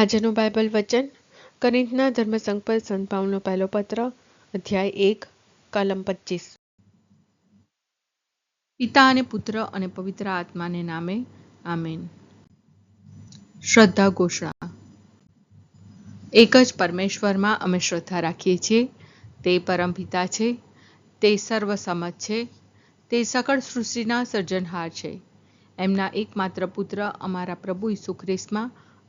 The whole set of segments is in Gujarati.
આજનું બાઇબલ વચન કરિંતના ધર્મસંઘ પર સંત પહેલો પત્ર, અધ્યાય એક, કલમ પચીસ. પિતા અને પુત્ર અને પવિત્ર આત્માને નામે, આમેન. શ્રદ્ધા ઘોષણા. એક જ પરમેશ્વરમાં અમે શ્રદ્ધા રાખીએ છીએ, તે પરમ પિતા છે, તે સર્વસમત છે, તે સકળ સૃષ્ટિના સર્જનહાર છે. એમના એકમાત્ર પુત્ર અમારા પ્રભુ ઈસુ ખ્રિસ્તમાં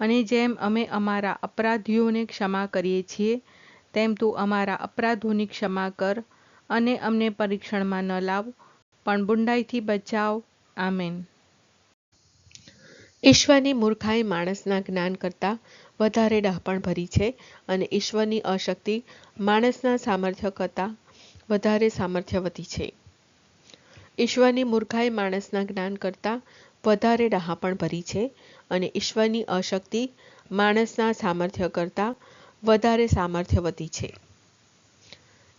અને જેમ અમે અમારા અપરાધીઓને ક્ષમા કરીએ છીએ, તેમ તું અમારા અપરાધોની ક્ષમા કર અને અમને પરીક્ષણમાં ન લાવ, પણ બુંડાઈથી બચાવ. આમેન. ઈશ્વરની મૂર્ખાઈ માણસના જ્ઞાન કરતાં વધારે ડહાપણ ભરી છે અને ઈશ્વરની અશક્તિ માણસના સામર્થ્ય કરતાં વધારે સામર્થ્યવતી છે. ઈશ્વરની મૂર્ખાઈ માણસના જ્ઞાન કરતાં વધારે ડહાપણ ભરી છે અને ઈશ્વરની અશક્તિ માણસના સામર્થ્ય કરતાં વધારે સામર્થ્યવતી છે.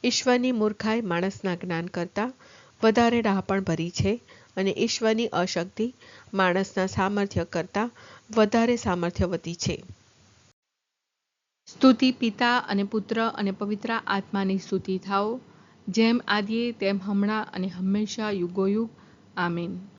ઈશ્વરની મૂર્ખાઈ માણસના જ્ઞાન કરતાં વધારે ડહાપણ ભરી છે અને ઈશ્વરની અશક્તિ માણસના સામર્થ્ય કરતાં વધારે સામર્થ્યવતી છે. સ્તુતિ પિતા અને પુત્ર અને પવિત્ર આત્માની સ્તુતિ થાઓ, જેમ આદિએ તેમ હમણાં અને હંમેશા યુગોયુગ. આમીન.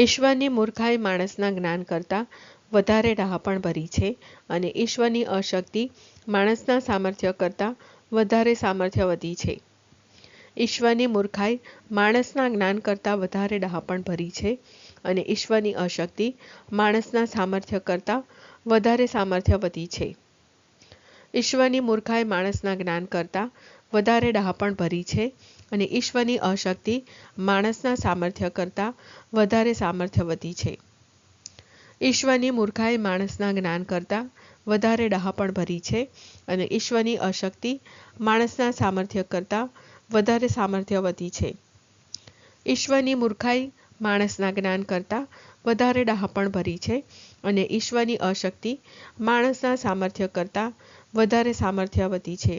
ઈશ્વરની મૂર્ખાઈ માણસના જ્ઞાન કરતાં વધારે ડહાપણ ભરી છે અને ઈશ્વરની અશક્તિ માણસના સામર્થ્ય કરતાં વધારે સામર્થ્યવતી છે. ઈશ્વરની મૂર્ખાઈ માણસના જ્ઞાન કરતાં વધારે ડહાપણ ભરી છે અને ઈશ્વરની અશક્તિ માણસના સામર્થ્ય કરતાં વધારે સામર્થ્યવતી છે. ઈશ્વરની મૂર્ખાઈ માણસના જ્ઞાન કરતાં વધારે ડહાપણ ભરી છે અને ઈશ્વરની અશક્તિ માણસના સામર્થ્ય કરતાં વધારે સામર્થ્યવતી છે. ઈશ્વરની મૂર્ખાઈ માણસના જ્ઞાન કરતાં વધારે ડહાપણ ભરી છે અને ઈશ્વરની અશક્તિ માણસના સામર્થ્ય કરતાં વધારે સામર્થ્યવતી છે. ઈશ્વરની મૂર્ખાઈ માણસના જ્ઞાન કરતાં વધારે ડહાપણ ભરી છે અને ઈશ્વરની અશક્તિ માણસના સામર્થ્ય કરતાં વધારે સામર્થ્યવતી છે.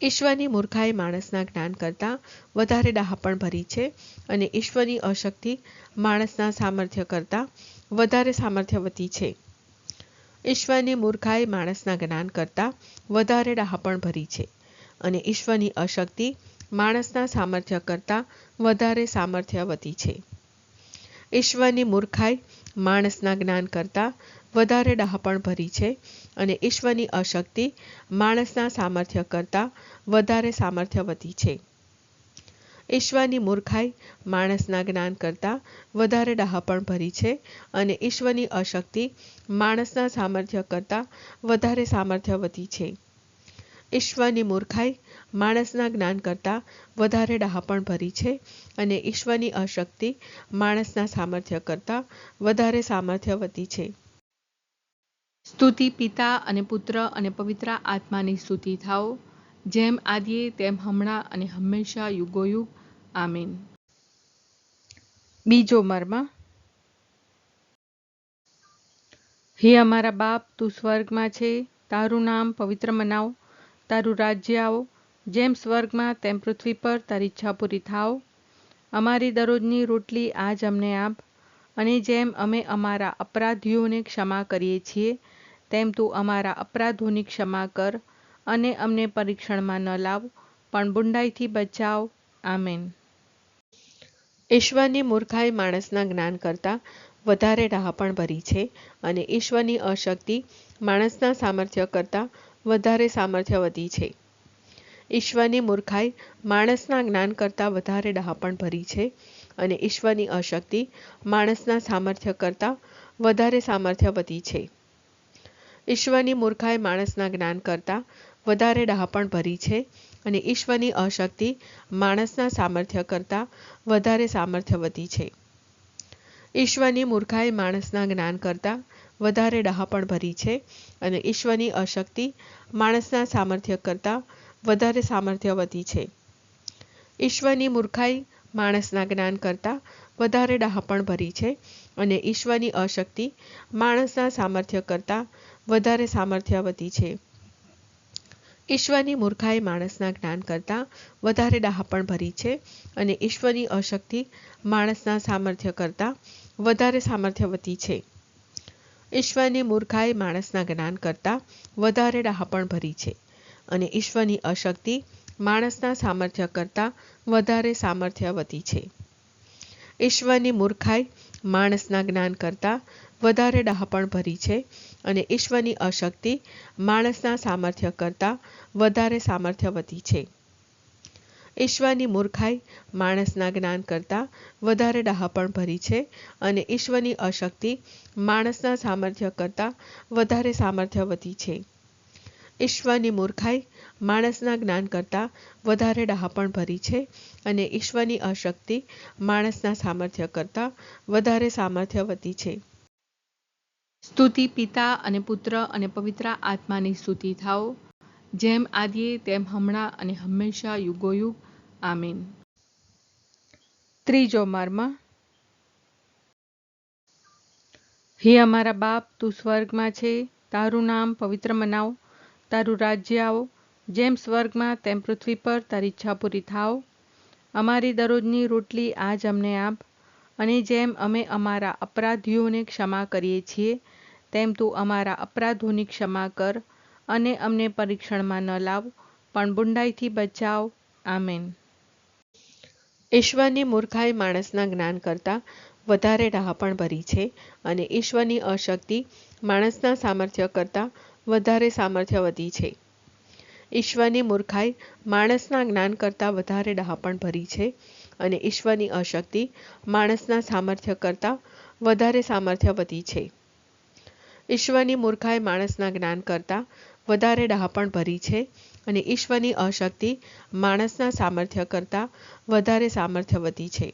ઈશ્વરની મૂર્ખાઈ માણસના જ્ઞાન કરતાં વધારે ડહાપણ ભરી છે અને ઈશ્વરની અશક્તિ માણસના સામર્થ્ય કરતાં વધારે સામર્થ્યવતી છે. ઈશ્વરની મૂર્ખાઈ માણસના જ્ઞાન કરતાં વધારે ડહાપણ ભરી છે અને ઈશ્વરની અશક્તિ માણસના સામર્થ્ય કરતાં વધારે સામર્થ્યવતી છે. ઈશ્વરની મૂર્ખાઈ માણસના જ્ઞાન કરતાં વધારે ડહાપણ ભરી છે અને ઈશ્વરની અશક્તિ માણસના સામર્થ્ય કરતાં વધારે સામર્થ્યવતી છે. ઈશ્વરની મૂર્ખાઈ માણસના જ્ઞાન કરતાં વધારે ડહાપણ ભરી છે અને ઈશ્વરની અશક્તિ માણસના સામર્થ્ય કરતાં વધારે સામર્થ્યવતી છે. ઈશ્વરની મૂર્ખાઈ માણસના જ્ઞાન કરતાં વધારે ડહાપણ ભરી છે અને ઈશ્વરની અશક્તિ માણસના સામર્થ્ય કરતાં વધારે સામર્થ્યવતી છે. સ્તુતિ પિતા અને પુત્ર અને પવિત્ર આત્માની સ્તુતિ થાઓ. જેમ આદિએ, તેમ હમણાં અને હંમેશા યુગોયુગ. આમીન. બીજો મર્મ. હે અમારા બાપ, તું સ્વર્ગમાં છે. તારું નામ પવિત્ર મનાવો. તારું રાજ્ય આવો. જેમ સ્વર્ગમાં તેમ પૃથ્વી પર તારી ઈચ્છા પૂરી થાવ અમારી દરરોજની રોટલી આજ અમને આપ. અને જેમ અમે અમારા અપરાધીઓને ક્ષમા કરીએ છીએ, તેમ તું અમારા અપરાધોની ક્ષમા કર અને અમને પરીક્ષણમાં ન લાવ, પણ બુંડાઈથી બચાવ. આમેન. ઈશ્વરની મૂર્ખાઈ માણસના જ્ઞાન કરતાં વધારે ડહાપણ ભરી છે અને ઈશ્વરની અશક્તિ માણસના સામર્થ્ય કરતાં વધારે સામર્થ્યવતી છે. ઈશ્વરની મૂર્ખાઈ માણસના જ્ઞાન કરતાં વધારે ડહાપણ ભરી છે અને ઈશ્વરની અશક્તિ માણસના સામર્થ્ય કરતાં વધારે સામર્થ્યવતી છે. ઈશ્વરની મૂર્ખાઈ માણસના જ્ઞાન કરતાં વધારે ડહાપણ ભરી છે અને ઈશ્વરની અશક્તિ માણસના સામર્થ્ય કરતાં વધારે સામર્થ્યવતી છે. ઈશ્વરની મૂર્ખાઈ માણસના જ્ઞાન કરતાં વધારે ડહાપણ ભરી છે અને ઈશ્વરની અશક્તિ માણસના સામર્થ્ય કરતાં વધારે સામર્થ્યવતી છે. ઈશ્વરની મૂર્ખાઈ માણસના જ્ઞાન કરતાં વધારે ડહાપણ ભરી છે અને ઈશ્વરની અશક્તિ માણસના સામર્થ્ય કરતાં વધારે સામર્થ્યવતી છે. ઈશ્વરની મૂર્ખાઈ માણસના જ્ઞાન કરતાં વધારે ડહાપણ ભરી છે અને ઈશ્વરની અશક્તિ માણસના સામર્થ્ય કરતાં વધારે સામર્થ્યવતી છે. ઈશ્વરની મૂર્ખાઈ માણસના જ્ઞાન કરતાં વધારે ડહાપણ ભરી છે. અને ઈશ્વરની અશક્તિ માણસના સામર્થ્ય કરતાં વધારે સામર્થ્યવતી છે. ઈશ્વરની મૂર્ખાઈ માણસના જ્ઞાન કરતાં વધારે ડહાપણ ભરી છે અને ઈશ્વરની અશક્તિ માણસના સામર્થ્ય કરતાં વધારે સામર્થ્યવતી છે. ઈશ્વરની મૂર્ખાઈ માણસના જ્ઞાન કરતાં વધારે ડહાપણ ભરી છે અને ઈશ્વરની અશક્તિ માણસના સામર્થ્ય કરતાં વધારે સામર્થ્યવતી છે. ઈશ્વરની મૂર્ખાઈ માણસના જ્ઞાન કરતાં વધારે ડહાપણ ભરી છે અને ઈશ્વરની અશક્તિ માણસના સામર્થ્ય કરતાં વધારે સામર્થ્યવતી છે. સ્તુતિ પિતા અને પુત્ર અને પવિત્ર આત્માની સ્તુતિ થાઓ. જેમ આદિએ તેમ હમણાં અને હંમેશા યુગોયુગ. આમીન. ત્રીજો મર્મ. હે અમારા બાપ તું સ્વર્ગમાં છે. તારું નામ પવિત્ર મનાવો. તારું રાજ્ય આવો. જેમ સ્વર્ગમાં તેમ પૃથ્વી પર તારી ઈચ્છા પૂરી થાવ અમારી દરરોજની રોટલી આજ અમને આપ. અને જેમ અમે અમારા અપરાધીઓને ક્ષમા કરીએ છીએ, તેમ તું અમારા અપરાધોની ક્ષમા કર અને અમને પરીક્ષણમાં ન લાવ, પણ બુંડાઈથી બચાવ. આમેન. ઈશ્વરની મૂર્ખાઈ માણસના જ્ઞાન કરતાં વધારે ડહાપણ ભરી છે અને ઈશ્વરની અશક્તિ માણસના સામર્થ્ય કરતાં વધારે સામર્થ્યવતી છે. ઈશ્વરની મૂર્ખાઈ માણસના જ્ઞાન કરતાં વધારે ડહાપણ ભરી છે અને ઈશ્વરની અશક્તિ માણસના સામર્થ્ય કરતાં વધારે સામર્થ્યવતી છે. ઈશ્વરની મૂર્ખાઈ માણસના જ્ઞાન કરતાં વધારે ડહાપણ ભરી છે અને ઈશ્વરની અશક્તિ માણસના સામર્થ્ય કરતાં વધારે સામર્થ્યવતી છે.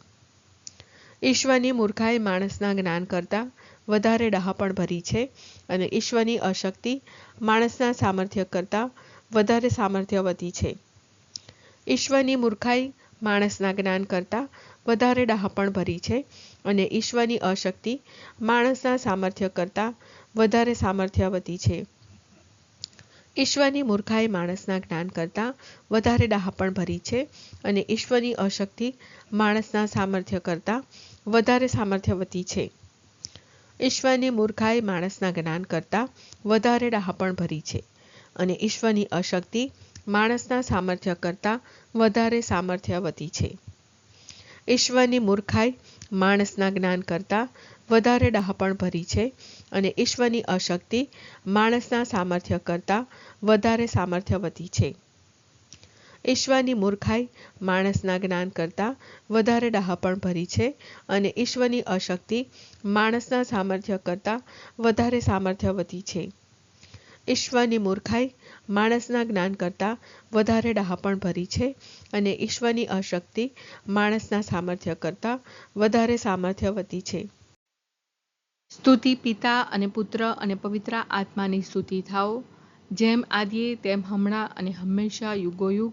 ઈશ્વરની મૂર્ખાઈ માણસના જ્ઞાન કરતાં વધારે ડહાપણ ભરી છે અને ઈશ્વરની અશક્તિ માણસના સામર્થ્ય કરતાં વધારે સામર્થ્યવતી છે. ઈશ્વરની મૂર્ખાઈ માણસના જ્ઞાન કરતાં વધારે ડહાપણ ભરી છે અને ઈશ્વરની અશક્તિ માણસના સામર્થ્ય કરતાં વધારે સામર્થ્યવતી છે. ઈશ્વરની મૂર્ખાઈ માણસના જ્ઞાન કરતાં વધારે ડહાપણ ભરી છે અને ઈશ્વરની અશક્તિ માણસના સામર્થ્ય કરતાં વધારે સામર્થ્યવતી છે. ઈશ્વરની મૂર્ખાઈ માણસના જ્ઞાન કરતાં વધારે ડહાપણ ભરી છે અને ઈશ્વરની અશક્તિ માણસના સામર્થ્ય કરતાં વધારે સામર્થ્યવતી છે. ઈશ્વરની મૂર્ખાઈ માણસના જ્ઞાન કરતાં વધારે ડહાપણ ભરી છે અને ઈશ્વરની અશક્તિ માણસના સામર્થ્ય કરતાં વધારે સામર્થ્યવતી છે. ઈશ્વરની મૂર્ખાઈ માણસના જ્ઞાન કરતાં વધારે ડહાપણ ભરી છે અને ઈશ્વરની અશક્તિ માણસના સામર્થ્ય કરતાં વધારે સામર્થ્યવતી છે. ઈશ્વરની મૂર્ખાઈ માણસના જ્ઞાન કરતાં વધારે ડહાપણ ભરી છે અને ઈશ્વરની અશક્તિ માણસના સામર્થ્ય કરતાં વધારે સામર્થ્યવતી છે. સ્તુતિ પિતા અને પુત્ર અને પવિત્ર આત્માની સ્તુતિ થાઓ. જેમ આદિએ, તેમ હમણાં અને હંમેશા યુગોયુગ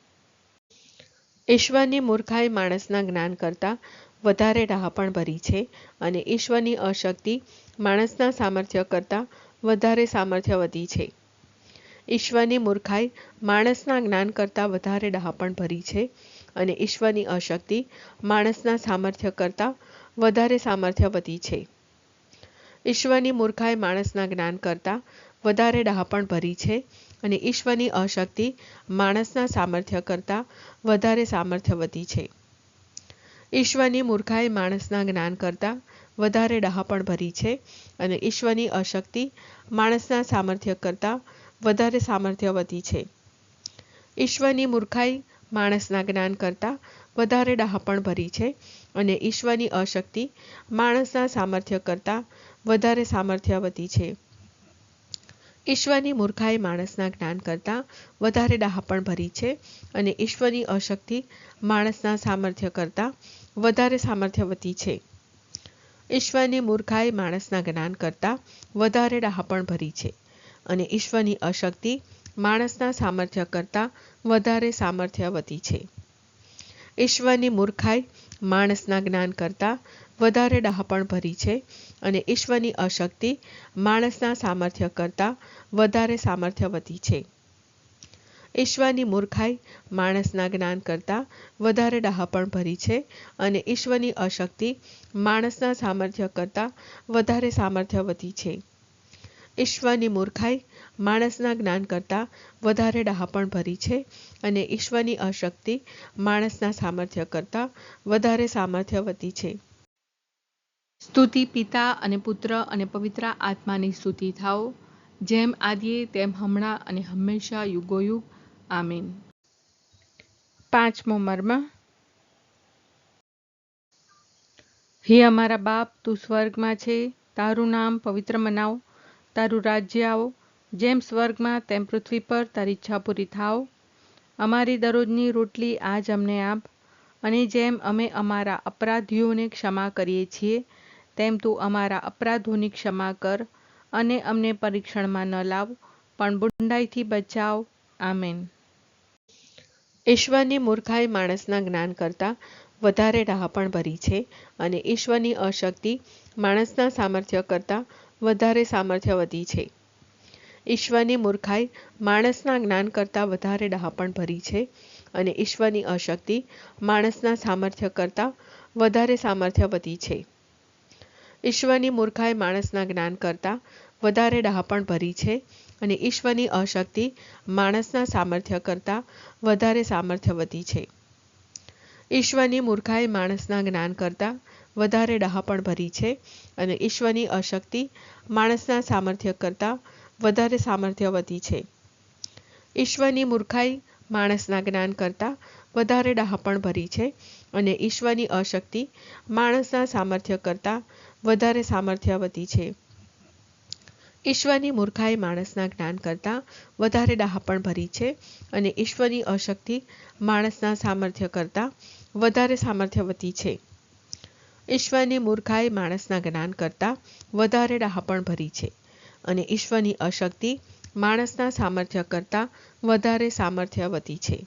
ઈશ્વરની મૂર્ખાઈ માણસના જ્ઞાન કરતાં વધારે ડહાપણ ભરી છે અને ઈશ્વરની અશક્તિ માણસના સામર્થ્ય કરતાં વધારે સામર્થ્યવતી છે. ઈશ્વરની મૂર્ખાઈ માણસના જ્ઞાન કરતાં વધારે ડહાપણ ભરી છે અને ઈશ્વરની અશક્તિ માણસના સામર્થ્ય કરતાં વધારે સામર્થ્યવતી છે. ઈશ્વરની મૂર્ખાઈ માણસના જ્ઞાન કરતાં વધારે ડહાપણ ભરી છે અને ઈશ્વરની અશક્તિ માણસના સામર્થ્ય કરતાં વધારે સામર્થ્યવતી છે. ઈશ્વરની મૂર્ખાઈ માણસના જ્ઞાન કરતાં વધારે ડહાપણ ભરી છે અને ઈશ્વરની અશક્તિ માણસના સામર્થ્ય કરતાં વધારે સામર્થ્યવતી છે. ઈશ્વરની મૂર્ખાઈ માણસના જ્ઞાન કરતાં વધારે ડહાપણ ભરી છે અને ઈશ્વરની અશક્તિ માણસના સામર્થ્ય કરતાં વધારે સામર્થ્યવતી છે. ઈશ્વરની મૂર્ખાઈ માણસના જ્ઞાન કરતાં વધારે ડહાપણ ભરી છે અને ઈશ્વરની અશક્તિ માણસના સામર્થ્ય કરતાં વધારે સામર્થ્યવતી છે. ઈશ્વરની મૂર્ખાઈ માણસના જ્ઞાન કરતાં વધારે ડહાપણ ભરી છે અને ઈશ્વરની અશક્તિ માણસના સામર્થ્ય કરતાં વધારે સામર્થ્યવતી છે. ઈશ્વરની મૂર્ખાઈ માણસના જ્ઞાન કરતાં વધારે ડહાપણ ભરી છે અને ઈશ્વરની અશક્તિ માણસના સામર્થ્ય કરતાં વધારે સામર્થ્યવતી છે. ઈશ્વરની મૂર્ખાઈ માણસના જ્ઞાન કરતાં વધારે ડહાપણ ભરી છે અને ઈશ્વરની અશક્તિ માણસના સામર્થ્ય કરતાં વધારે સામર્થ્યવતી છે. ઈશ્વરની મૂર્ખાઈ માણસના જ્ઞાન કરતાં વધારે ડહાપણ ભરી છે અને ઈશ્વરની અશક્તિ માણસના સામર્થ્ય કરતાં વધારે સામર્થ્યવતી છે. સ્તુતિ પિતા અને પુત્ર અને પવિત્ર આત્માની સ્તુતિ થાઓ. જેમ આદિએ તેમ હમણાં અને હંમેશા યુગોયુગ. આમીન. પાંચમો મર્મ. હે અમારા બાપ તું સ્વર્ગમાં છે. તારું નામ પવિત્ર મનાવ. તારું રાજ્ય આવો. જેમ સ્વર્ગમાં તેમ પૃથ્વી પર તારી ઈચ્છા પૂરી થાવ અમારી દરરોજની રોટલી આજ અમને આપ. અને જેમ અમે અમારા અપરાધીઓને ક્ષમા કરીએ છીએ, તેમ તું અમારા અપરાધોની ક્ષમા કર અને અમને પરીક્ષણમાં ન લાવ, પણ બુંડાઈથી બચાવ. આમેન. ઈશ્વરની મૂર્ખાઈ માણસના જ્ઞાન કરતાં વધારે ડહાપણ ભરી છે અને ઈશ્વરની અશક્તિ માણસના સામર્થ્ય કરતાં વધારે સામર્થ્યવતી છે. ઈશ્વરની મૂર્ખાઈ માણસના જ્ઞાન કરતાં વધારે ડહાપણ ભરી છે અને ઈશ્વરની અશક્તિ માણસના સામર્થ્ય કરતાં વધારે સામર્થ્યવતી છે. ઈશ્વરની મૂર્ખાઈ માણસના જ્ઞાન કરતાં વધારે ડહાપણ ભરી છે અને ઈશ્વરની અશક્તિ માણસના સામર્થ્ય કરતાં વધારે સામર્થ્યવતી છે. ઈશ્વરની મૂર્ખાઈ માણસના જ્ઞાન કરતાં વધારે ડહાપણ ભરી છે અને ઈશ્વરની અશક્તિ માણસના સામર્થ્ય કરતાં વધારે સામર્થ્યવતી છે. ઈશ્વરની મૂર્ખાઈ માણસના જ્ઞાન કરતાં વધારે ડહાપણ ભરી છે અને ઈશ્વરની અશક્તિ માણસના સામર્થ્ય કરતાં વધારે સામર્થ્યવતી છે. ઈશ્વરની મૂર્ખાઈ માણસના જ્ઞાન કરતાં વધારે ડહાપણ ભરી છે અને ઈશ્વરની અશક્તિ માણસના સામર્થ્ય કરતાં વધારે સામર્થ્યવતી છે. ઈશ્વરની મૂર્ખાઈ માણસના જ્ઞાન કરતાં વધારે ડહાપણ ભરી છે. અને ઈશ્વરની અશક્તિ માણસના સામર્થ્ય કરતાં વધારે સામર્થ્યવતી છે.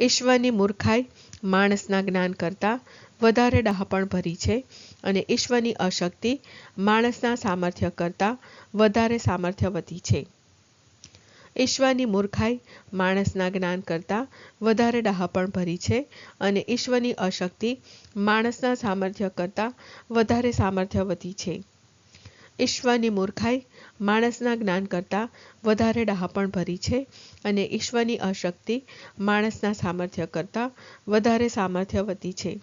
ઈશ્વરની મૂર્ખાઈ માણસના જ્ઞાન કરતાં વધારે ડહાપણ ભરી છે અને ઈશ્વરની અશક્તિ માણસના સામર્થ્ય કરતાં વધારે સામર્થ્યવતી છે. ઈશ્વરની મૂર્ખાઈ માણસના જ્ઞાન કરતાં વધારે ડહાપણ ભરી છે અને ઈશ્વરની અશક્તિ માણસના સામર્થ્ય કરતાં વધારે સામર્થ્યવતી છે. ઈશ્વરની મૂર્ખાઈ માણસના જ્ઞાન કરતાં વધારે ડહાપણ ભરી છે અને ઈશ્વરની અશક્તિ માણસના સામર્થ્ય કરતાં વધારે સામર્થ્યવતી છે.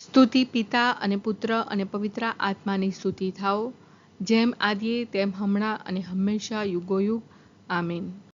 સ્તુતિ પિતા અને પુત્ર અને પવિત્ર આત્માની સ્તુતિ થાઓ, જેમ આદિએ તેમ હમણાં અને હંમેશા યુગોયુગ. આમીન.